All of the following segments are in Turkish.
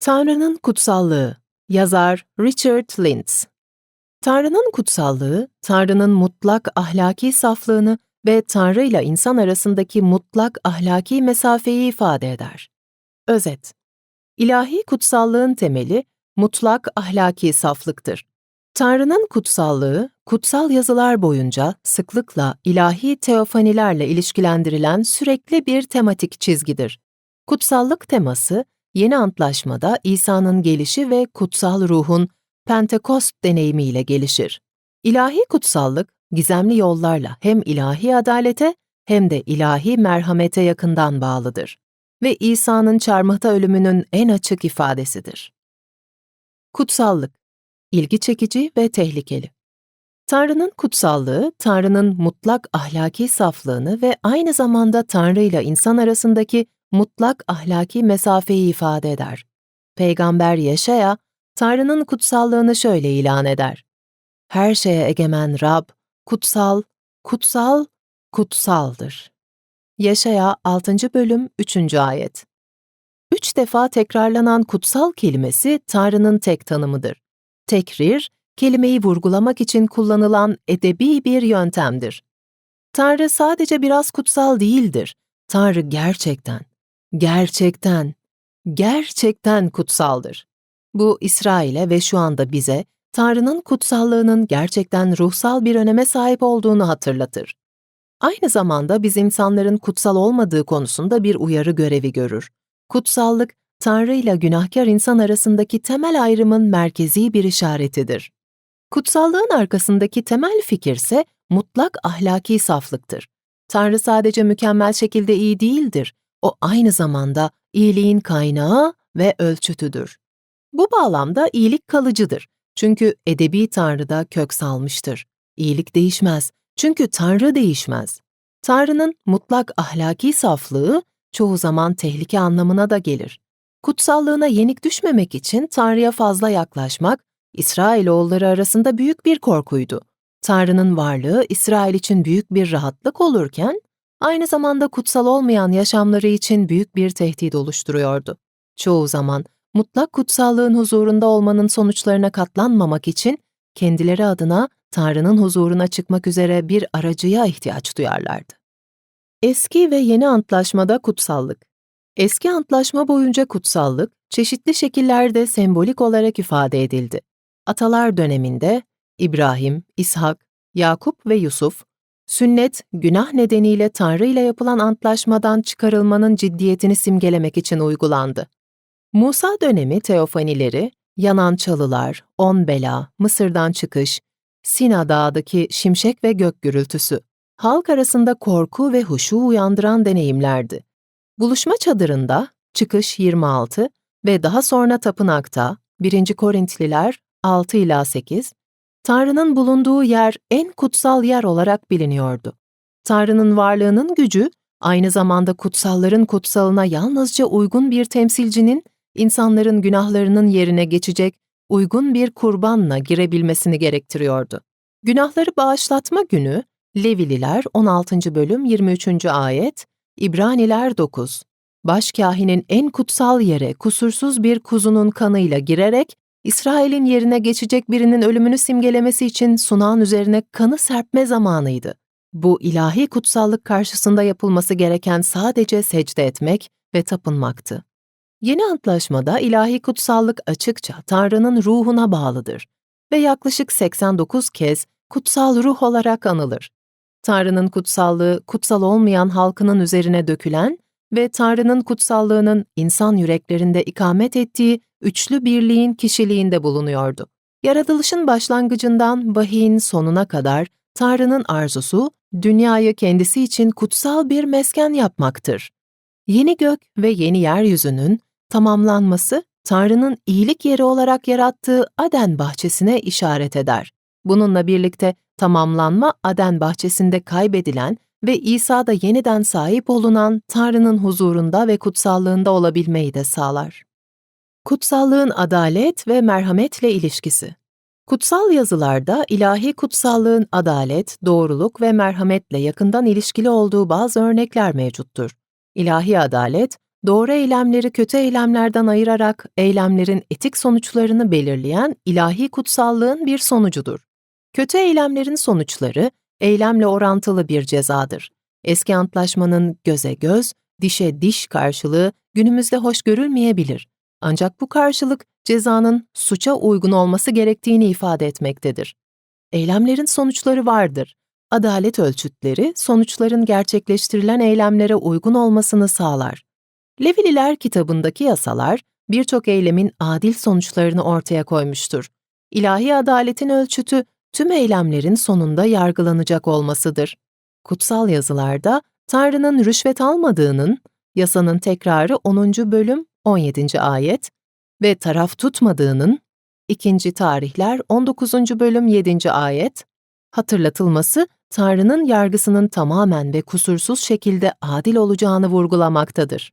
Tanrı'nın Kutsallığı Yazar Richard Lintz Tanrı'nın kutsallığı, Tanrı'nın mutlak ahlaki saflığını ve Tanrı ile insan arasındaki mutlak ahlaki mesafeyi ifade eder. Özet İlahi kutsallığın temeli, mutlak ahlaki saflıktır. Tanrı'nın kutsallığı, kutsal yazılar boyunca sıklıkla ilahi teofanilerle ilişkilendirilen sürekli bir tematik çizgidir. Kutsallık teması, Yeni Antlaşmada İsa'nın gelişi ve kutsal ruhun Pentekost deneyimiyle gelişir. İlahi kutsallık, gizemli yollarla hem ilahi adalete hem de ilahi merhamete yakından bağlıdır ve İsa'nın çarmıhta ölümünün en açık ifadesidir. Kutsallık, ilgi çekici ve tehlikeli. Tanrı'nın kutsallığı, Tanrı'nın mutlak ahlaki saflığını ve aynı zamanda Tanrı ile insan arasındaki mutlak ahlaki mesafeyi ifade eder. Peygamber Yeşaya, Tanrı'nın kutsallığını şöyle ilan eder. Her şeye egemen Rab, kutsal, kutsal, kutsaldır. Yaşaya 6. bölüm 3. ayet. Üç defa tekrarlanan kutsal kelimesi Tanrı'nın tek tanımıdır. Tekrir, kelimeyi vurgulamak için kullanılan edebi bir yöntemdir. Tanrı sadece biraz kutsal değildir. Tanrı gerçekten, gerçekten, gerçekten kutsaldır. Bu İsrail'e ve şu anda bize Tanrı'nın kutsallığının gerçekten ruhsal bir öneme sahip olduğunu hatırlatır. Aynı zamanda biz insanların kutsal olmadığı konusunda bir uyarı görevi görür. Kutsallık, Tanrı ile günahkar insan arasındaki temel ayrımın merkezi bir işaretidir. Kutsallığın arkasındaki temel fikir ise mutlak ahlaki saflıktır. Tanrı sadece mükemmel şekilde iyi değildir, o aynı zamanda iyiliğin kaynağı ve ölçütüdür. Bu bağlamda iyilik kalıcıdır. Çünkü edebi Tanrı'da kök salmıştır. İyilik değişmez. Çünkü Tanrı değişmez. Tanrı'nın mutlak ahlaki saflığı çoğu zaman tehlike anlamına da gelir. Kutsallığına yenik düşmemek için Tanrı'ya fazla yaklaşmak, İsrailoğulları arasında büyük bir korkuydu. Tanrı'nın varlığı İsrail için büyük bir rahatlık olurken, aynı zamanda kutsal olmayan yaşamları için büyük bir tehdit oluşturuyordu. Çoğu zaman mutlak kutsallığın huzurunda olmanın sonuçlarına katlanmamak için kendileri adına Tanrı'nın huzuruna çıkmak üzere bir aracıya ihtiyaç duyarlardı. Eski ve yeni antlaşmada kutsallık Eski antlaşma boyunca kutsallık, çeşitli şekillerde sembolik olarak ifade edildi. Atalar döneminde İbrahim, İshak, Yakup ve Yusuf, sünnet, günah nedeniyle Tanrı ile yapılan antlaşmadan çıkarılmanın ciddiyetini simgelemek için uygulandı. Musa dönemi teofanileri, yanan çalılar, on bela, Mısır'dan çıkış, Sina Dağı'daki şimşek ve gök gürültüsü, halk arasında korku ve huşu uyandıran deneyimlerdi. Buluşma çadırında, çıkış 26 ve daha sonra tapınakta, 1. Korintliler 6 ila 8, Tanrı'nın bulunduğu yer en kutsal yer olarak biliniyordu. Tanrı'nın varlığının gücü, aynı zamanda kutsalların kutsalına yalnızca uygun bir temsilcinin insanların günahlarının yerine geçecek uygun bir kurbanla girebilmesini gerektiriyordu. Günahları bağışlatma günü, Levililer 16. bölüm 23. ayet, İbraniler 9. Başkahinin en kutsal yere kusursuz bir kuzunun kanıyla girerek, İsrail'in yerine geçecek birinin ölümünü simgelemesi için sunağın üzerine kanı serpme zamanıydı. Bu ilahi kutsallık karşısında yapılması gereken sadece secde etmek ve tapınmaktı. Yeni Antlaşmada ilahi kutsallık açıkça Tanrı'nın ruhuna bağlıdır ve yaklaşık 89 kez kutsal ruh olarak anılır. Tanrı'nın kutsallığı kutsal olmayan halkının üzerine dökülen ve Tanrı'nın kutsallığının insan yüreklerinde ikamet ettiği üçlü birliğin kişiliğinde bulunuyordu. Yaratılışın başlangıcından vahiyin sonuna kadar Tanrı'nın arzusu, dünyayı kendisi için kutsal bir mesken yapmaktır. Yeni gök ve yeni yeryüzünün tamamlanması, Tanrı'nın iyilik yeri olarak yarattığı Aden bahçesine işaret eder. Bununla birlikte tamamlanma Aden bahçesinde kaybedilen ve İsa'da yeniden sahip olunan Tanrı'nın huzurunda ve kutsallığında olabilmeyi de sağlar. Kutsallığın adalet ve merhametle ilişkisi Kutsal yazılarda ilahi kutsallığın adalet, doğruluk ve merhametle yakından ilişkili olduğu bazı örnekler mevcuttur. İlahi adalet, doğru eylemleri kötü eylemlerden ayırarak eylemlerin etik sonuçlarını belirleyen ilahi kutsallığın bir sonucudur. Kötü eylemlerin sonuçları, eylemle orantılı bir cezadır. Eski antlaşmanın göze göz, dişe diş karşılığı günümüzde hoş görülmeyebilir. Ancak bu karşılık cezanın suça uygun olması gerektiğini ifade etmektedir. Eylemlerin sonuçları vardır. Adalet ölçütleri, sonuçların gerçekleştirilen eylemlere uygun olmasını sağlar. Levililer kitabındaki yasalar, birçok eylemin adil sonuçlarını ortaya koymuştur. İlahi adaletin ölçütü, tüm eylemlerin sonunda yargılanacak olmasıdır. Kutsal yazılarda, Tanrı'nın rüşvet almadığının, yasanın tekrarı 10. bölüm 17. ayet ve taraf tutmadığının, 2. tarihler 19. bölüm 7. ayet, hatırlatılması Tanrı'nın yargısının tamamen ve kusursuz şekilde adil olacağını vurgulamaktadır.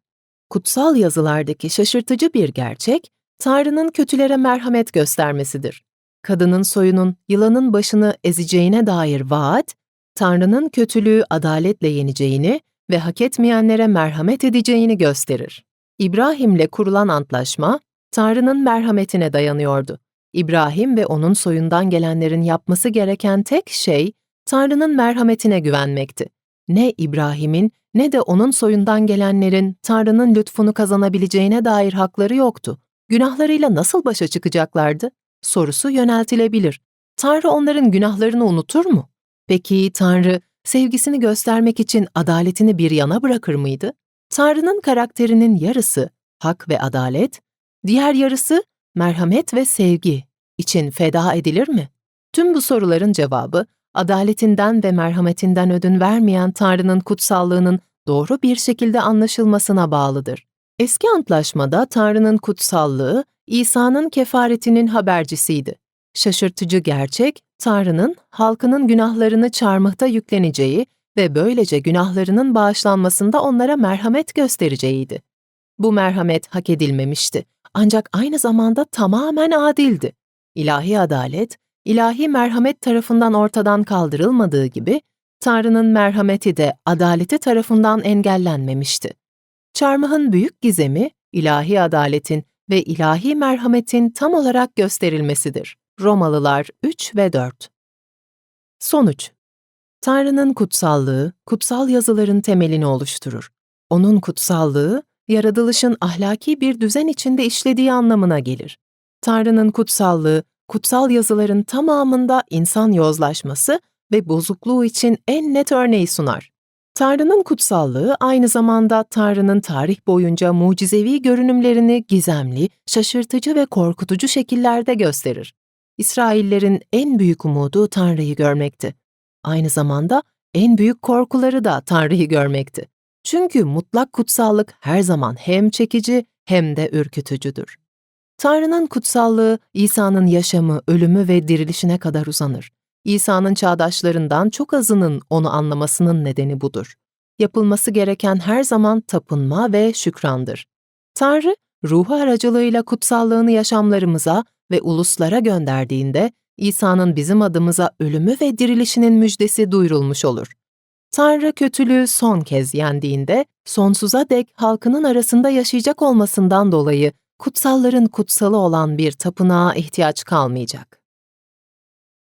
Kutsal yazılardaki şaşırtıcı bir gerçek, Tanrı'nın kötülere merhamet göstermesidir. Kadının soyunun yılanın başını ezeceğine dair vaat, Tanrı'nın kötülüğü adaletle yeneceğini ve hak etmeyenlere merhamet edeceğini gösterir. İbrahim'le kurulan antlaşma, Tanrı'nın merhametine dayanıyordu. İbrahim ve onun soyundan gelenlerin yapması gereken tek şey, Tanrı'nın merhametine güvenmekti. Ne İbrahim'in ne de onun soyundan gelenlerin Tanrı'nın lütfunu kazanabileceğine dair hakları yoktu. Günahlarıyla nasıl başa çıkacaklardı? Sorusu yöneltilebilir. Tanrı onların günahlarını unutur mu? Peki Tanrı sevgisini göstermek için adaletini bir yana bırakır mıydı? Tanrı'nın karakterinin yarısı hak ve adalet, diğer yarısı merhamet ve sevgi için feda edilir mi? Tüm bu soruların cevabı, adaletinden ve merhametinden ödün vermeyen Tanrı'nın kutsallığının doğru bir şekilde anlaşılmasına bağlıdır. Eski antlaşmada Tanrı'nın kutsallığı, İsa'nın kefaretinin habercisiydi. Şaşırtıcı gerçek, Tanrı'nın halkının günahlarını çarmıhta yükleneceği ve böylece günahlarının bağışlanmasında onlara merhamet göstereceğiydi. Bu merhamet hak edilmemişti ancak aynı zamanda tamamen adildi. İlahi adalet, ilahi merhamet tarafından ortadan kaldırılmadığı gibi, Tanrı'nın merhameti de adaleti tarafından engellenmemişti. Çarmıhın büyük gizemi, ilahi adaletin ve ilahi merhametin tam olarak gösterilmesidir. Romalılar 3 ve 4 Sonuç Tanrı'nın kutsallığı, kutsal yazıların temelini oluşturur. Onun kutsallığı, yaratılışın ahlaki bir düzen içinde işlediği anlamına gelir. Tanrı'nın kutsallığı, kutsal yazıların tamamında insan yozlaşması ve bozukluğu için en net örneği sunar. Tanrı'nın kutsallığı aynı zamanda Tanrı'nın tarih boyunca mucizevi görünümlerini gizemli, şaşırtıcı ve korkutucu şekillerde gösterir. İsraillerin en büyük umudu Tanrı'yı görmekti. Aynı zamanda en büyük korkuları da Tanrı'yı görmekti. Çünkü mutlak kutsallık her zaman hem çekici hem de ürkütücüdür. Tanrı'nın kutsallığı İsa'nın yaşamı, ölümü ve dirilişine kadar uzanır. İsa'nın çağdaşlarından çok azının onu anlamasının nedeni budur. Yapılması gereken her zaman tapınma ve şükrandır. Tanrı, ruhu aracılığıyla kutsallığını yaşamlarımıza ve uluslara gönderdiğinde, İsa'nın bizim adımıza ölümü ve dirilişinin müjdesi duyurulmuş olur. Tanrı kötülüğü son kez yendiğinde, sonsuza dek halkının arasında yaşayacak olmasından dolayı kutsalların kutsalı olan bir tapınağa ihtiyaç kalmayacak.